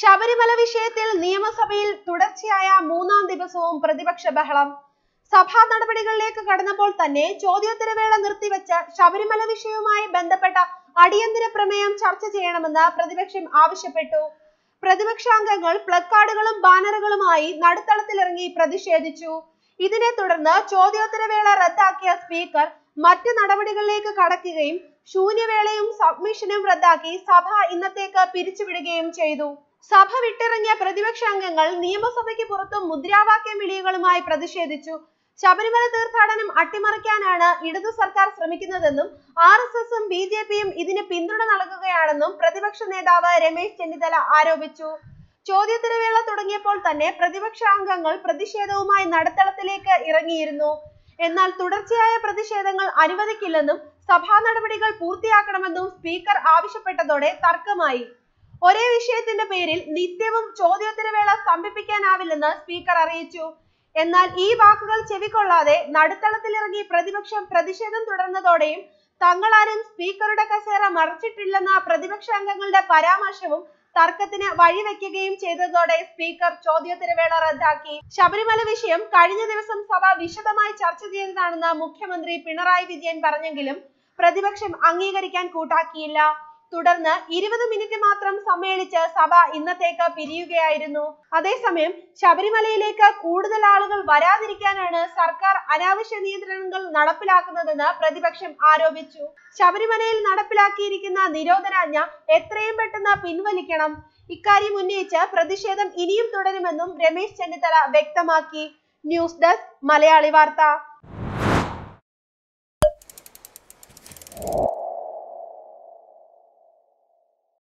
ശബരിമല വിഷയത്തിൽ നിയമസഭയിൽ തുടർച്ചയായ മൂന്നാം ദിവസവും പ്രതിപക്ഷ ബഹളം. സഭാ നടപടികളിലേക്ക് കടന്നപ്പോൾ തന്നെ ചോദ്യോത്തരവേള നിർത്തിവെച്ച് ശബരിമല വിഷയവുമായി ബന്ധപ്പെട്ട അടിയന്തര പ്രമേയം ചർച്ച ചെയ്യണമെന്ന് പ്രതിപക്ഷം ആവശ്യപ്പെട്ടു. പ്രതിപക്ഷാംഗങ്ങൾ പ്ലക്കാർഡുകളും ബാനറുകളുമായി നടുത്തളത്തിലിറങ്ങി പ്രതിഷേധിച്ചു. ഇതിനെ തുടർന്ന് ചോദ്യോത്തരവേള റദ്ദാക്കിയ സ്പീക്കർ മറ്റ് നടപടികളിലേക്ക് കടക്കുകയും ശൂന്യവേളയും സബ്മിഷനും റദ്ദാക്കി സഭ ഇന്നത്തേക്ക് പിരിച്ചുവിടുകയും ചെയ്തു. സഭ വിട്ടിറങ്ങിയ പ്രതിപക്ഷ അംഗങ്ങൾ നിയമസഭയ്ക്ക് പുറത്തും മുദ്രാവാക്യം വിളികളുമായി പ്രതിഷേധിച്ചു. ശബരിമല തീർത്ഥാടനം അട്ടിമറിക്കാനാണ് ഇടതു സർക്കാർ ശ്രമിക്കുന്നതെന്നും ആർ എസ് എസും ബി ജെ പിയും ഇതിന് പിന്തുണ നൽകുകയാണെന്നും പ്രതിപക്ഷ നേതാവ് രമേശ് ചെന്നിത്തല ആരോപിച്ചു. ചോദ്യോത്തരവേള തുടങ്ങിയപ്പോൾ തന്നെ പ്രതിപക്ഷ അംഗങ്ങൾ പ്രതിഷേധവുമായി നടുത്തളത്തിലേക്ക് ഇറങ്ങിയിരുന്നു. എന്നാൽ തുടർച്ചയായ പ്രതിഷേധങ്ങൾ അനുവദിക്കില്ലെന്നും സഭാ നടപടികൾ പൂർത്തിയാക്കണമെന്നും സ്പീക്കർ ആവശ്യപ്പെട്ടതോടെ തർക്കമായി. ഒരേ വിഷയത്തിന്റെ പേരിൽ നിത്യവും ചോദ്യോത്തരവേള സ്തംഭിപ്പിക്കാനാവില്ലെന്ന് സ്പീക്കർ അറിയിച്ചു. എന്നാൽ ഈ വാക്കുകൾ ചെവിക്കൊള്ളാതെ നടുത്തളത്തിലിറങ്ങി പ്രതിപക്ഷം പ്രതിഷേധം തുടർന്നതോടെയും തങ്ങളാരും സ്പീക്കറുടെ കസേര മറച്ചിട്ടില്ലെന്ന പ്രതിപക്ഷ അംഗങ്ങളുടെ പരാമർശവും തർക്കത്തിന് വഴിവെക്കുകയും ചെയ്തതോടെ സ്പീക്കർ ചോദ്യോത്തരവേള റദ്ദാക്കി. ശബരിമല വിഷയം കഴിഞ്ഞ ദിവസം സഭ വിശദമായി ചർച്ച ചെയ്തതാണെന്ന് മുഖ്യമന്ത്രി പിണറായി വിജയൻ പറഞ്ഞെങ്കിലും പ്രതിപക്ഷം അംഗീകരിക്കാൻ കൂട്ടാക്കിയില്ല. തുടർന്ന് ഇരുപത് മിനിറ്റ് മാത്രം സമ്മേളിച്ച് സഭ ഇന്നത്തേക്ക് പിരിയുകയായിരുന്നു. അതേസമയം ശബരിമലയിലേക്ക് കൂടുതൽ ആളുകൾ വരാതിരിക്കാനാണ് സർക്കാർ അനാവശ്യ നിയന്ത്രണങ്ങൾ നടപ്പിലാക്കുന്നതെന്ന് പ്രതിപക്ഷം ആരോപിച്ചു. ശബരിമലയിൽ നടപ്പിലാക്കിയിരിക്കുന്ന നിരോധനാജ്ഞ എത്രയും പെട്ടെന്ന് പിൻവലിക്കണം. ഇക്കാര്യം ഉന്നയിച്ച് പ്രതിഷേധം ഇനിയും തുടരുമെന്നും രമേശ് ചെന്നിത്തല വ്യക്തമാക്കി. ന്യൂസ് ഡെസ്ക് മലയാളി വാർത്ത.